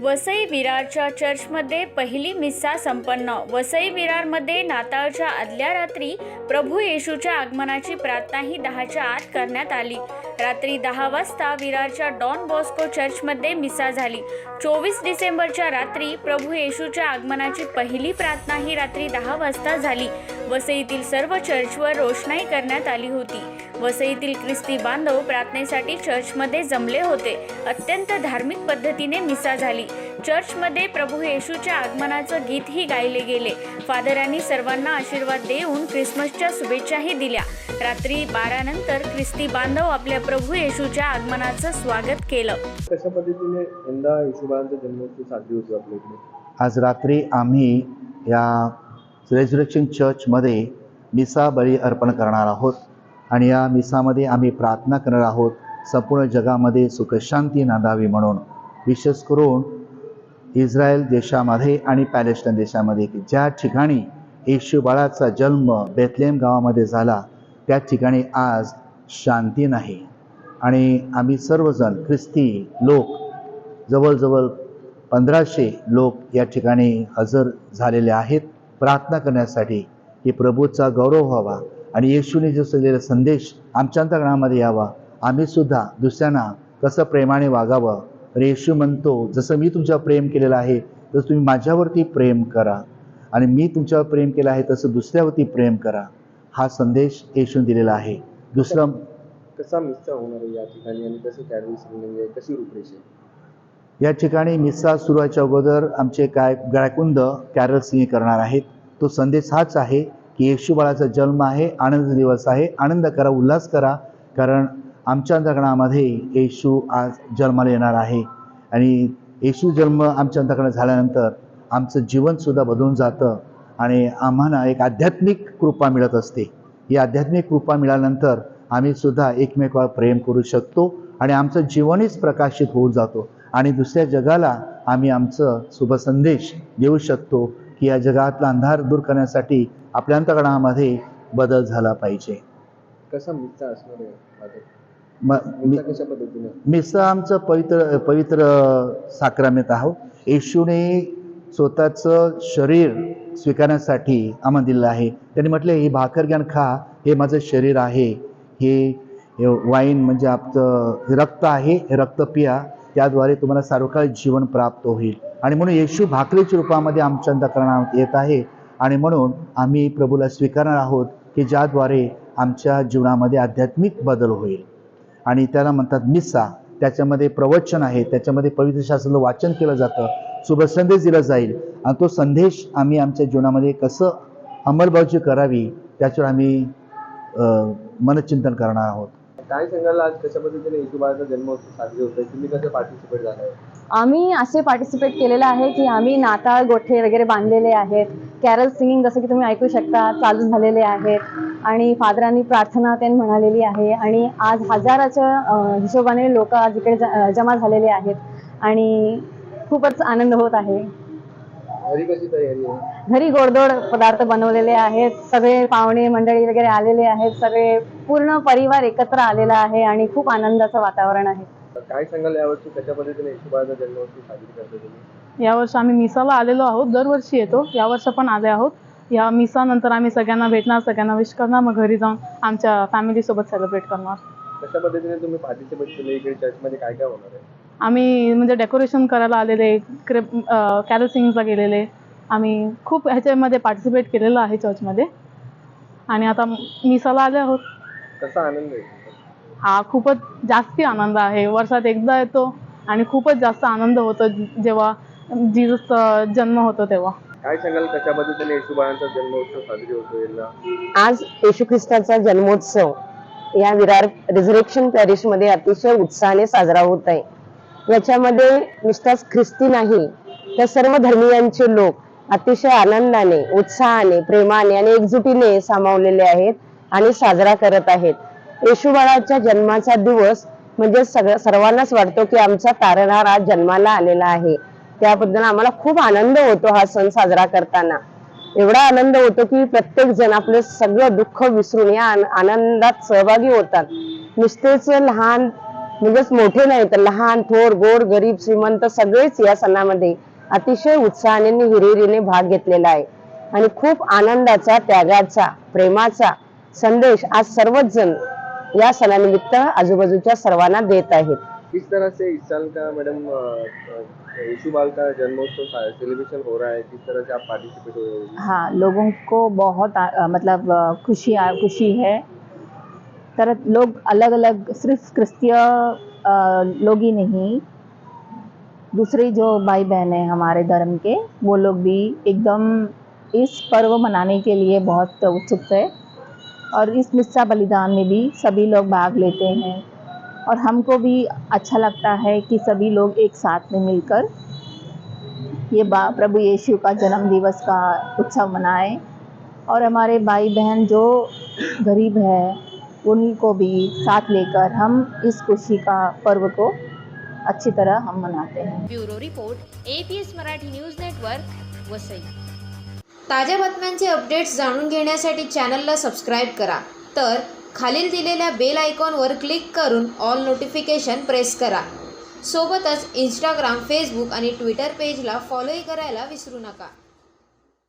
वसई विरारच्या चर्चमध्ये पहिली मिस्सा संपन्न. वसई विरारमध्ये नाताळच्या आदल्या रात्री प्रभू येशूच्या आगमनाची प्रार्थनाही दहाच्या आत करण्यात आली. रात्री दहा वाजता विरारच्या डॉन बॉस्को चर्चमध्ये मिसा झाली. चोवीस डिसेंबरच्या रात्री प्रभू येशूच्या आगमनाची पहिली प्रार्थना ही रात्री दहा वाजता झाली. वसईतील सर्व चर्चवर रोषणाई करण्यात आली होती. वसईतील ख्रिस्ती बांधव प्रार्थनेसाठी चर्चमध्ये जमले होते. अत्यंत धार्मिक पद्धतीने मिसा झाली. चर्चमध्ये प्रभू येशूच्या आगमनाचं गीतही गायले गेले. फादरांनी सर्वांना आशीर्वाद देऊन ख्रिसमसच्या शुभेच्छाही दिल्या. रात्री बारा नंतर ख्रिस्ती बांधव आपल्या प्रभू येशूच्या आगमनाचं स्वागत केलं. कशा पद्धतीने यंदा हिशोबांचा जन्मोत्सव साजरी होतो आपल्या इकडे? आज रात्री आम्ही या रेझरेक्शन चर्चमध्ये मिसा बळी अर्पण करणार आहोत आणि या मिसामध्ये आम्ही प्रार्थना करणार आहोत. संपूर्ण जगामध्ये सुखशांती नांदावी म्हणून. विशेष करून इस्रायल देशामध्ये आणि पॅलेस्टाईन देशामध्ये की ज्या ठिकाणी येशू बाळाचा जन्म बेथलेम गावामध्ये झाला त्या ठिकाणी आज शांती नाही. आणि आम्ही सर्वजण ख्रिस्ती लोक जवळजवळ पंधराशे लोक या ठिकाणी हजर झालेले आहेत. प्रार्थना करण्यासाठी की प्रभूचा गौरव व्हावा आणि येशूने जो दिलेला संदेश आमच्या अंतर्गणामध्ये यावा. आम्हीसुद्धा दुसऱ्यांना कसं प्रेमाने वागावं तर येशू म्हणतो जसं मी तुमच्यावर प्रेम केलेलं आहे तसं तुम्ही माझ्यावरती प्रेम करा. आणि मी तुमच्यावर प्रेम केलं आहे तसं दुसऱ्यावरती प्रेम करा. हा संदेश येशून दिलेला आहे. दुसरं कसा मिसचा होणार आहे या ठिकाणी आणि कसं आहे? कशी रूपरेषा? या ठिकाणी मिसा सुरू व्हायच्या अगोदर आमचे काय गायकुंद कॅरल सिंग करणार आहेत. तो संदेश हाच आहे की येशू बाळाचा जन्म आहे आनंद दिवस आहे. आनंद करा उल्हास करा. कारण आमच्या जगण्यामध्ये येशू आज जन्माला येणार आहे. आणि येशू जन्म आमच्या अंतकरणात झाल्यानंतर आमचं जीवनसुद्धा बदलून जातं आणि आम्हाला एक आध्यात्मिक कृपा मिळत असते. ही आध्यात्मिक कृपा मिळाल्यानंतर आम्ही सुद्धा एकमेकावर प्रेम करू शकतो आणि आमचं जीवनच प्रकाशित होऊन जातो. आणि दुसऱ्या जगाला आम्ही आमचं शुभ संदेश देऊ शकतो की या जगातला अंधार दूर करण्यासाठी आपल्या अंतकरणामध्ये बदल झाला पाहिजे. कसा मुद्दा असणार आहे? माझं म मी मिसचा कशा पद्धतीने? मिसं आमचं पवित्र पवित्र साक्रामेत आहोत. येशूने स्वतःचं शरीर स्वीकारण्यासाठी आम्हाला दिलेलं आहे. त्यांनी म्हटले हे भाकर ज्ञान खा. हे माझं शरीर आहे. हे वाईन म्हणजे आपलं रक्त आहे. हे रक्त पिया. त्याद्वारे तुम्हाला सार्वकाळ जीवन प्राप्त होईल. आणि म्हणून येशू भाकरीच्या रूपामध्ये आमच्या अंतकरणात येत आहे. आणि म्हणून आम्ही प्रभूला स्वीकारणार आहोत की ज्याद्वारे आमच्या जीवनामध्ये आध्यात्मिक बदल होईल. आणि त्याला म्हणतात मिस्सा. त्याच्यामध्ये प्रवचन आहे. त्याच्यामध्ये पवित्र शास्त्राचं वाचन केलं जातं. शुभ संदेश दिला जाईल. आणि तो संदेश आम्ही आमच्या जीवनामध्ये कसं अंमलबजावणी करावी त्याच्यावर आम्ही मनचिंतन करणार आहोत. काय सांगाल आज? कशा पद्धतीने हिशोबाचा जन्मोत्सव साजरी होतोय? तुम्ही कसं पार्टिसिपेट झालाय? आम्ही असे पार्टिसिपेट केलेलं आहे की आम्ही नाताळ गोठे वगैरे बांधलेले आहेत. कॅरल सिंगिंग जसं की तुम्ही ऐकू शकता चालू झालेले आहेत. आणि फादरांनी प्रार्थना त्यांनी म्हणालेली आहे. आणि आज हजाराच्या अं, हिशोबाने लोक आज इकडे ज- अं, जमा झालेले आहेत. आणि खूपच आनंद होत आहे. घरी कशी तयारी आहे? घरी गोडधोड पदार्थ बनवलेले आहेत. सगळे पाहुणे मंडळी वगैरे आलेले आहेत. सगळे पूर्ण परिवार एकत्र आलेला आहे आणि खूप आनंदाचं वातावरण आहे. काय सांगाल यावर्षी? कशा पद्धतीने हिशोबाचा जन्मोत्सव साजरी करता तुम्ही? यावर्षी आम्ही मिसाला आलेलो आहोत. दरवर्षी येतो. यावर्षी पण आले आहोत. या मिसानंतर आम्ही सगळ्यांना भेटणार सगळ्यांना विश करणार. मग घरी जाऊन आमच्या फॅमिलीसोबत सेलिब्रेट करणार. कशा पद्धतीने तुम्ही पार्टिसिपेट केले इकडे चर्चमध्ये काय काय होणार आहे? आम्ही म्हणजे डेकोरेशन करायला आलेले क्रेप कॅरल सिंगिंगला गेलेले. आम्ही खूप ह्याच्यामध्ये पार्टिसिपेट केलेलं आहे चर्चमध्ये आणि आता मिसाला आले आहोत. कसा आनंद आहे? हा खूपच जास्ती आनंद आहे. वर्षात एकदा येतो आणि खूपच जास्त आनंद होतो जेव्हा जिजसचा जन्म होतो तेव्हा. काय सांगाल कशा पद्धतीने येशूबाळांचा जन्मोत्सव साजरी होतो यंदा आज येशू ख्रिस्ताचा जन्मोत्सव या विरार रिझरेक्शन पॅरिसमध्ये अतिशय उत्साहाने साजरा होत आहे. याच्यामध्ये नुसताच ख्रिस्ती नाही तर सर्व धर्मियांचे लोक अतिशय आनंदाने उत्साहाने प्रेमाने आणि एकजुटीने सामावलेले आहेत आणि साजरा करत आहेत. येशू बाळाच्या जन्माचा दिवस म्हणजे सगळं सर्वांनाच वाटतो की आमचा तारणार आज जन्माला आलेला आहे. त्याबद्दल आम्हाला खूप आनंद होतो हा सण साजरा करताना. एवढा आनंद होतो की प्रत्येक जण आपलं सगळं दुःख विसरून या आनंदात सहभागी होतात. नुसतेच लहान म्हणजेच मोठे नाही तर लहान थोर गोर गरीब श्रीमंत सगळेच या सणामध्ये अतिशय उत्साहाने आणि हिरिरीने भाग घेतलेला आहे. आणि खूप आनंदाचा त्यागाचा प्रेमाचा संदेश आज सर्वच जण या सणानिमित्त आजूबाजूच्या सर्वांना देत आहेत. किस तरह से इस साल का मैडम यीशु बाल का जन्मोत्सव सेलिब्रेशन हो रहा है? किस तरह से आप पार्टिसिपेट हो रहे हो? हाँ लोगों को बहुत आ, मतलब खुशी आ, खुशी है। तर लोग अलग अलग सिर्फ़ क्रिस्तीय लोग ही नहीं, दूसरे जो भाई बहन हैं हमारे धर्म के, वो लोग भी एकदम इस पर्व मनाने के लिए बहुत उत्सुक है। और इस मिस्सा बलिदान में भी सभी लोग भाग लेते हैं। और हमको भी अच्छा लगता है कि सभी लोग एक साथ में मिलकर ये बा, प्रभु यीशु का जन्म दिवस का उत्सव मनाएँ। और हमारे भाई बहन जो गरीब है उनको भी साथ लेकर हम इस खुशी का पर्व को अच्छी तरह हम मनाते हैं। Bureau report APS Marathi news network Vasai. ताज्या बातम्यांचे अपडेट्स जाणून घेण्यासाठी चॅनलला सबस्क्राईब करा. तर खालील दिलेल्या बेल आयकॉनवर क्लिक करून ऑल नोटिफिकेशन प्रेस करा. सोबतच इंस्टाग्राम फेसबुक आणि ट्विटर पेजला फॉलोही करायला विसरू नका.